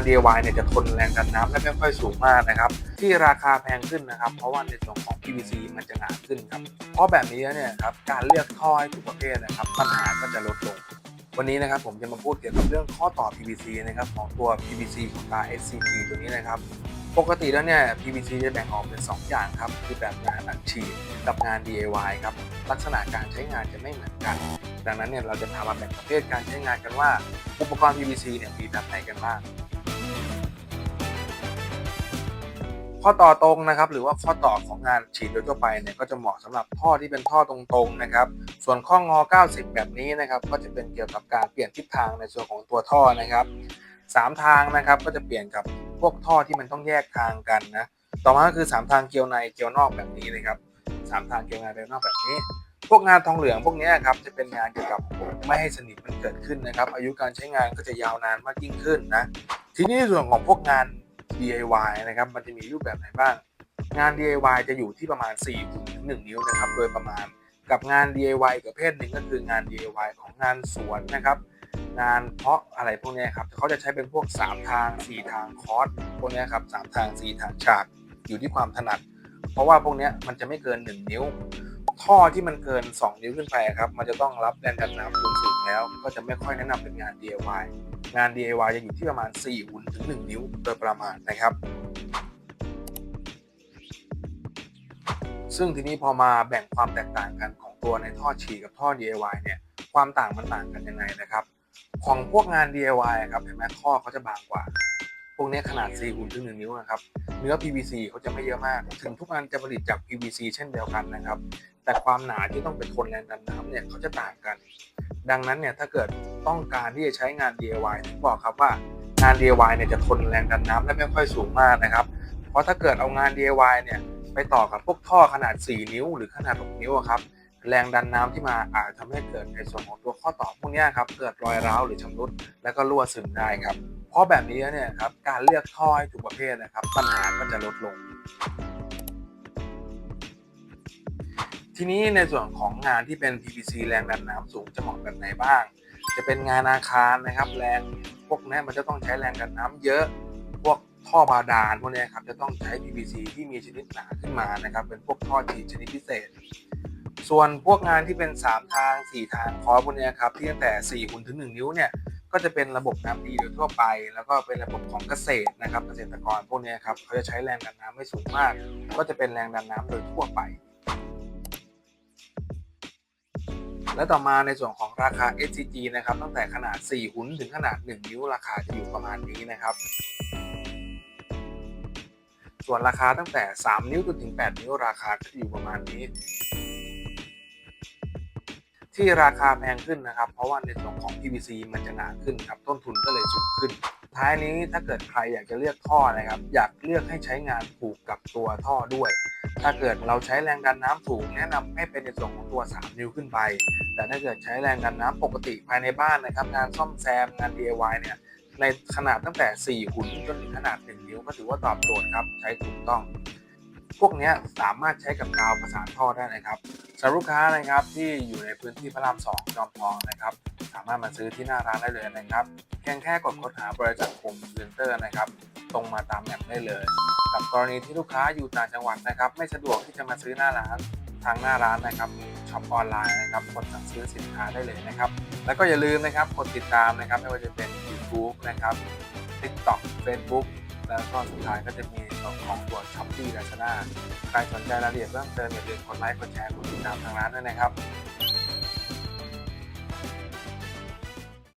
าน DIY เนี่ยจะทนแรงดันน้ำและไม่ค่อยสูงมากนะครับ ที่ราคาแพงขึ้นนะครับ เพราะว่าในส่วนของ PVC มันจะหนาขึ้นครับ เพราะแบบนี้เนี่ยครับการเลือกท่อให้ทุกประเภทนะครับปัญหาก็จะลดลง วันนี้นะครับผมจะมาพูดเกี่ยวกับเรื่องข้อต่อ PVC นะครับของตัว PVC ของตา SCP ตัวนี้นะครับปกติแล้วเนี่ย PVC จะแบ่งออกเป็น 2 อย่างครับ คือแบบงานอัดฉีดกับงาน DIY ครับ ลักษณะการใช้งานจะไม่เหมือนกัน ดังนั้นเนี่ยเราจะพามาแบ่งประเภทการใช้งานกันว่า อุปกรณ์ PVC เนี่ยมีแบบไหนกันบ้าง ข้อต่อตรงนะครับ หรือว่าข้อต่อของงานฉีดโดยทั่วไปเนี่ยก็จะเหมาะสำหรับท่อที่เป็นท่อตรงๆนะครับ ส่วนข้องอ 90 แบบนี้นะครับก็จะเป็นเกี่ยวกับการเปลี่ยนทิศทางในส่วนของตัวท่อนะครับสามทางนะครับก็จะเปลี่ยนกับพวกท่อที่มันต้องแยกทางกันนะต่อมาก็คือ 3 ทางเกลียวในเกลียวนอกแบบนี้นะครับสามทางเกลียวในเกลียวนอกแบบนี้ พวกงานทองเหลืองพวกนี้ครับจะเป็นงานเกี่ยวกับไม่ให้สนิมมันเกิดขึ้นนะครับ อายุการใช้งานก็จะยาวนานมากยิ่งขึ้นนะทีนี้ส่วนของพวกงาน DIY นะครับ มันจะมีรูปแบบไหนบ้าง งาน DIY จะอยู่ที่ประมาณ 4 ถึง 1 นิ้วนะครับ โดยประมาณ กับงาน DIY กประเภทหนึ่งก็คืองาน DIY ของงานสวนนะครับ งานเพาะอะไรพวกเนี้ยครับ เขาจะใช้เป็นพวก 3 ทาง 4 ทางคอร์สพวกเนี้ยครับ3ทาง 4 ทางฉาก อยู่ที่ความถนัด เพราะว่าพวกเนี้ยมันจะไม่เกิน 1 นิ้ว ท่อที่มันเกิน 2 นิ้วขึ้นไปครับ มันจะต้องรับแรงดันน้ำสูง แล้วก็จะไม่ค่อยแนะนำเป็นงาน DIY งาน DIY จะอยู่ที่ประมาณ4หุ่นถึง 1 นิ้วโดยประมาณนะครับ ซึ่งทีนี้พอมาแบ่งความแตกต่างกันของตัวในท่อฉีกับท่อ DIY เนี่ยความต่างมันต่างกันยังไงนะครับ ของพวกงาน DIY ครับเห็นไหมท่อเขาจะบางกว่า พวกนี้ขนาด 4 หุ่นถึง 1 นิ้วนะครับเนื้อ PVC เขาจะไม่เยอะมาก ถึงทุกอันจะผลิตจาก PVC เช่นเดียวกันนะครับแต่ความหนาที่ต้องเป็นทนแรงดันน้ำเนี่ยเขาจะต่างกัน ดังนั้นเนี่ยถ้าเกิดต้องการที่จะใช้งาน DIY ถึงบอกครับว่างาน DIY เนี่ยจะทนแรงดันน้ำและไม่ค่อยสูงมากนะครับ เพราะถ้าเกิดเอางาน DIY เนี่ยไปต่อกับพวกท่อขนาด 4 นิ้ว หรือขนาด 6 นิ้วครับแรงดันน้ำที่มาอาจทำให้เกิดในส่วนของตัวข้อต่อพวกนี้ครับเกิดรอยร้าวหรือชำรุดแล้วก็รั่วซึมได้ครับ เพราะแบบนี้เนี่ยครับการเลือกท่อให้ถูกประเภทนะครับปัญหาก็จะลดลง ทีนี้ในส่วนของงานที่เป็น PVC แรงดันน้ำสูงจะเหมาะแบบไหนบ้าง จะเป็นงานอาคารนะครับแรงพวกนี้มันจะต้องใช้แรงดันน้ำเยอะพวกท่อบาดาลพวกนี้ครับจะต้องใช้ PVC ที่มีชนิดหนาขึ้นมานะครับ เป็นพวกท่อฉีชนิดพิเศษ ส่วนพวกงานที่เป็น 3 ทาง 4 ทางคอพวกนี้ครับที่ตั้งแต่ 4หุ่นถึง 1 นิ้วเนี่ยก็จะเป็นระบบน้ำดีโดยทั่วไป แล้วก็เป็นระบบของเกษตรนะครับเกษตรกรพวกนี้ครับเขาจะใช้แรงดันน้ำไม่สูงมาก ก็จะเป็นแรงดันน้ำโดยทั่วไป และต่อมาในส่วนของราคา SCG นะครับตั้งแต่ขนาด 4 หุ่นถึงขนาด 1 นิ้วราคาจะอยู่ประมาณนี้นะครับ ส่วนราคาตั้งแต่ 3 นิ้วจนถึง 8 นิ้วราคาก็จะอยู่ประมาณนี้ ที่ราคาแพงขึ้นนะครับ เพราะว่าในส่วนของ PVC มันจะหนาขึ้นครับต้นทุนก็เลยสูงขึ้นท้ายนี้ถ้าเกิดใครอยากจะเลือกท่อนะครับ อยากเลือกให้ใช้งานผูกกับตัวท่อด้วย ถ้าเกิดเราใช้แรงดันน้ำสูงแนะนำให้เป็นในส่วนของตัว 3 นิ้วขึ้นไป แต่ถ้าเกิดใช้แรงดันน้ำปกติภายในบ้านนะครับ งานซ่อมแซมงาน DIY เนี่ยในขนาดตั้งแต่ 4 หุ่นจนถึงขนาด 1 นิ้วก็ถือว่าตอบโจทย์ครับ ใช้ถูกต้อง พวกนี้สามารถใช้กับกาวประสานท่อได้นะครับสำหรับลูกค้านะครับที่อยู่ในพื้นที่พระราม 2 จอมทองนะครับ สามารถมาซื้อที่หน้าร้านได้เลยนะครับเพียงแค่กดค้นหาบริษัทผมเซ็นเตอร์นะครับ ตรงมาตามแมปได้เลย กับกรณีที่ลูกค้าอยู่ต่างจังหวัดนะครับ ไม่สะดวกที่จะมาซื้อหน้าร้านทางหน้าร้านนะครับมีช็อปออนไลน์นะครับกดสั่งซื้อสินค้าได้เลยนะครับ แล้วก็อย่าลืมนะครับกดติดตามนะครับไม่ว่าจะเป็น YouTube นะครับ TikTok Facebook แล้วก็สุดท้ายก็จะมีส่วนของตัว s h อ p e e Lazada ใครสนใจรายละเอียดเพิ่มเติมอย่าลืมกดไลค์กดแชร์กดติดตามทางร้านด้วยนะครับ